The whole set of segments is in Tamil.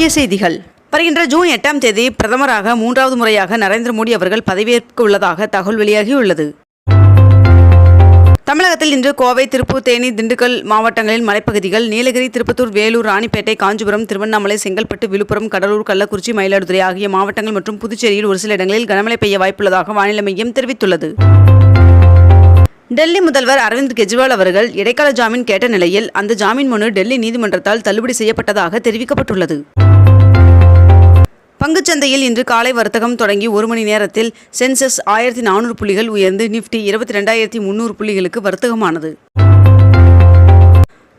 முக்கிய செய்திகள். வருகின்ற ஜூன் எட்டாம் தேதி பிரதமராக மூன்றாவது முறையாக நரேந்திர மோடி அவர்கள் பதவியேற்க உள்ளதாக தகவல் வெளியாகியுள்ளது. தமிழகத்தில் இன்று கோவை திருப்பூர் தேனி திண்டுக்கல் மாவட்டங்களின் மலைப்பகுதிகள் நீலகிரி திருப்பத்தூர் வேலூர் ராணிப்பேட்டை காஞ்சிபுரம் திருவண்ணாமலை செங்கல்பட்டு விழுப்புரம் கடலூர் கள்ளக்குறிச்சி மயிலாடுதுறை ஆகிய மாவட்டங்கள் மற்றும் புதுச்சேரியில் ஒரு சில இடங்களில் கனமழை பெய்ய வாய்ப்புள்ளதாக வானிலை மையம் தெரிவித்துள்ளது. டெல்லி முதல்வர் அரவிந்த் கெஜ்ரிவால் அவர்கள் இடைக்கால ஜாமீன் கேட்ட நிலையில் அந்த ஜாமீன் மனு டெல்லி நீதிமன்றத்தால் தள்ளுபடி செய்யப்பட்டதாக தெரிவிக்கப்பட்டுள்ளது. பங்குச்சந்தையில் இன்று காலை வர்த்தகம் தொடங்கி ஒரு மணி நேரத்தில் சென்செக்ஸ் ஆயிரத்தி நானூறு புள்ளிகள் உயர்ந்து நிஃப்டி இருபத்தி ரெண்டாயிரத்தி முந்நூறு புள்ளிகளுக்கு வர்த்தகமானது.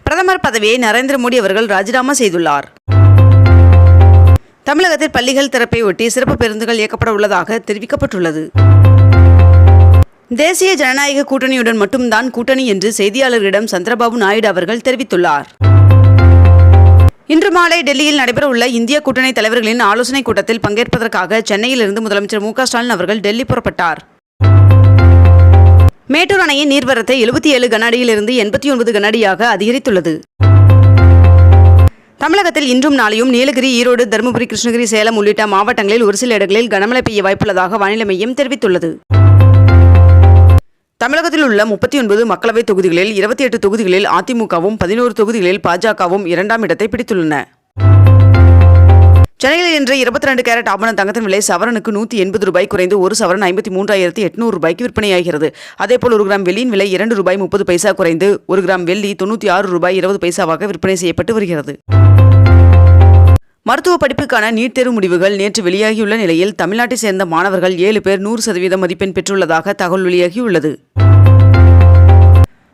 பிரதமர் பதவியை நரேந்திர மோடி அவர்கள் ராஜினாமா செய்துள்ளார். தமிழகத்தில் பள்ளிகள் திறப்பை ஒட்டி சிறப்பு பேருந்துகள் இயக்கப்பட உள்ளதாக தெரிவிக்கப்பட்டுள்ளது. தேசிய ஜனநாயக கூட்டணியுடன் மட்டும்தான் கூட்டணி என்று செய்தியாளர்களிடம் சந்திரபாபு நாயுடு அவர்கள் தெரிவித்துள்ளார். இன்று மாலை டெல்லியில் நடைபெறவுள்ள இந்திய கூட்டணி தலைவர்களின் ஆலோசனைக் கூட்டத்தில் பங்கேற்பதற்காக சென்னையிலிருந்து முதலமைச்சர் மு ஸ்டாலின் அவர்கள் டெல்லி புறப்பட்டார். மேட்டூர் அணையின் நீர்வரத்தை எழுபத்தி ஏழு கனஅடியிலிருந்து எண்பத்தி ஒன்பது கனஅடியாக அதிகரித்துள்ளது. தமிழகத்தில் இன்றும் நாளையும் நீலகிரி ஈரோடு தருமபுரி கிருஷ்ணகிரி சேலம் உள்ளிட்ட மாவட்டங்களில் ஒரு சில இடங்களில் கனமழை பெய்ய வாய்ப்புள்ளதாக வானிலை மையம் தெரிவித்துள்ளது. தமிழகத்தில் உள்ள முப்பத்தி ஒன்பது மக்களவைத் தொகுதிகளில் இருபத்தி எட்டு தொகுதிகளில் அதிமுகவும் பதினோரு தொகுதிகளில் பாஜகவும் இரண்டாம் இடத்தை பிடித்துள்ளன. சென்னையில் இன்று இருபத்தி ரெண்டு கேரட் ஆபண தங்கத்தின் விலை சவரனுக்கு நூற்றி எண்பது ரூபாய் குறைந்து ஒரு சவரன் ஐம்பத்தி மூன்றாயிரத்தி எட்நூறு ரூபாய்க்கு விற்பனையாகிறது. அதேபோல் ஒரு கிராம் வெள்ளியின் விலை இரண்டு ரூபாய் முப்பது பைசா குறைந்து ஒரு கிராம் வெள்ளி தொண்ணூற்றி ஆறு ரூபாய் இருபது பைசாவாக விற்பனை செய்யப்பட்டு வருகிறது. மருத்துவ படிப்புக்கான நீட் தேர்வு முடிவுகள் நேற்று வெளியாகியுள்ள நிலையில் தமிழ்நாட்டை சேர்ந்த மாணவர்கள் ஏழு பேர் நூறு சதவீத மதிப்பெண் பெற்றுள்ளதாக தகவல் வெளியாகியுள்ளது.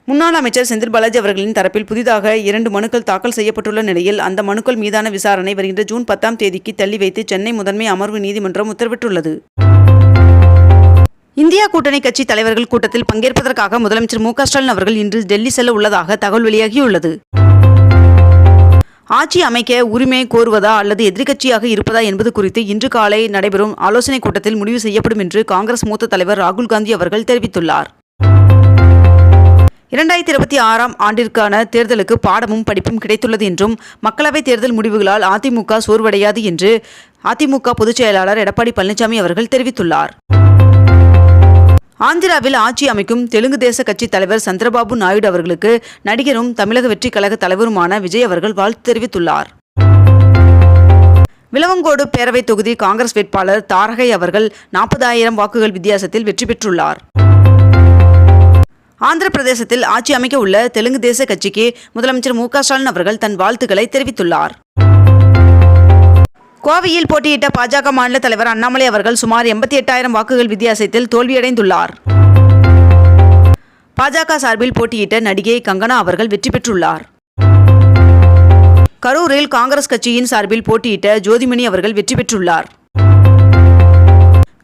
முன்னாள் அமைச்சர் செந்தில் பாலாஜி அவர்களின் தரப்பில் புதிதாக இரண்டு மனுக்கள் தாக்கல் செய்யப்பட்டுள்ள நிலையில் அந்த மனுக்கள் மீதான விசாரணை வருகின்ற ஜூன் பத்தாம் தேதிக்கு தள்ளி வைத்து சென்னை முதன்மை அமர்வு நீதிமன்றம் உத்தரவிட்டுள்ளது. இந்தியா கூட்டணி கட்சி தலைவர்கள் கூட்டத்தில் பங்கேற்பதற்காக முதலமைச்சர் மு க ஸ்டாலின் அவர்கள் இன்று டெல்லி செல்ல உள்ளதாக தகவல் வெளியாகியுள்ளது. ஆட்சி அமைக்க உரிமை கோருவதா அல்லது எதிர்க்கட்சியாக இருப்பதா என்பது குறித்து இன்று காலை நடைபெறும் ஆலோசனைக் கூட்டத்தில் முடிவு செய்யப்படும் என்று காங்கிரஸ் மூத்த தலைவர் ராகுல் காந்தி அவர்கள் தெரிவித்துள்ளார். இரண்டாயிரத்தி இருபத்தி ஆறாம் ஆண்டிற்கான தேர்தலுக்கு பாடமும் படிப்பும் கிடைத்துள்ளது என்றும் மக்களவைத் தேர்தல் முடிவுகளால் அதிமுக சோர்வடையாது என்று அதிமுக பொதுச் செயலாளர் எடப்பாடி பழனிசாமி அவர்கள் தெரிவித்துள்ளார். ஆந்திராவில் ஆட்சி அமைக்கும் தெலுங்கு தேச கட்சி தலைவர் சந்திரபாபு நாயுடு அவர்களுக்கு நடிகரும் தமிழக வெற்றி கழக தலைவருமான விஜய் அவர்கள் வாழ்த்து தெரிவித்துள்ளார். விலவங்கோடு பேரவைத் தொகுதி காங்கிரஸ் வேட்பாளர் தாரகை அவர்கள் நாற்பதாயிரம் வாக்குகள் வித்தியாசத்தில் வெற்றி பெற்றுள்ளார். ஆந்திர பிரதேசத்தில் ஆட்சி அமைக்க உள்ள தெலுங்கு தேச கட்சிக்கு முதலமைச்சர் மு க ஸ்டாலின் அவர்கள் தன் வாழ்த்துக்களை தெரிவித்துள்ளார். கோவையில் போட்டியிட்ட பாஜக மாநில தலைவர் அண்ணாமலை அவர்கள் சுமார் எண்பத்தி எட்டாயிரம் வாக்குகள் வித்தியாசத்தில் தோல்வியடைந்துள்ளார். பாஜக சார்பில் போட்டியிட்ட நடிகை கங்கனா அவர்கள் வெற்றி பெற்றுள்ளார். கரூரில் காங்கிரஸ் கட்சியின் சார்பில் போட்டியிட்ட ஜோதிமணி அவர்கள் வெற்றி பெற்றுள்ளார்.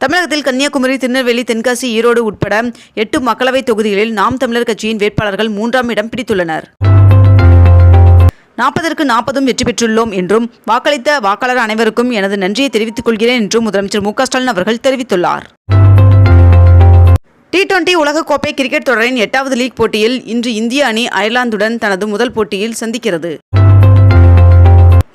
தமிழகத்தில் கன்னியாகுமரி திருநெல்வேலி தென்காசி ஈரோடு உட்பட எட்டு மக்களவைத் தொகுதிகளில் நாம் தமிழர் கட்சியின் வேட்பாளர்கள் மூன்றாம் இடம் பிடித்துள்ளனர். நாற்பதற்கு நாற்பதும் வெற்றி பெற்றுள்ளோம் என்றும் வாக்களித்த வாக்காளர் அனைவருக்கும் எனது நன்றியை தெரிவித்துக் கொள்கிறேன் என்றும் முதலமைச்சர் மு ஸ்டாலின் அவர்கள் தெரிவித்துள்ளார். டி டுவெண்டி உலகக்கோப்பை கிரிக்கெட் தொடரின் எட்டாவது லீக் போட்டியில் இன்று இந்திய அணி அயர்லாந்துடன் தனது முதல் போட்டியில் சந்திக்கிறது.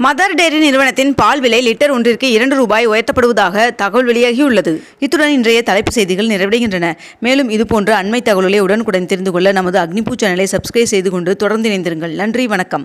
மதர் டெய்ரி நிறுவனத்தின் பால் விலை லிட்டர் ஒன்றிற்கு இரண்டு ரூபாய் உயர்த்தப்படுவதாக தகவல் வெளியாகியுள்ளது. இத்துடன் இன்றைய தலைப்பு செய்திகள் நிறைவடைகின்றன. மேலும் இதுபோன்ற அண்மை தகவல்களை உடனுக்குடன் தெரிந்து கொள்ள நமது அக்னிபூ சேனலை சப்ஸ்கிரைப் செய்து கொண்டு தொடர்ந்து இணைந்திருங்கள். நன்றி வணக்கம்.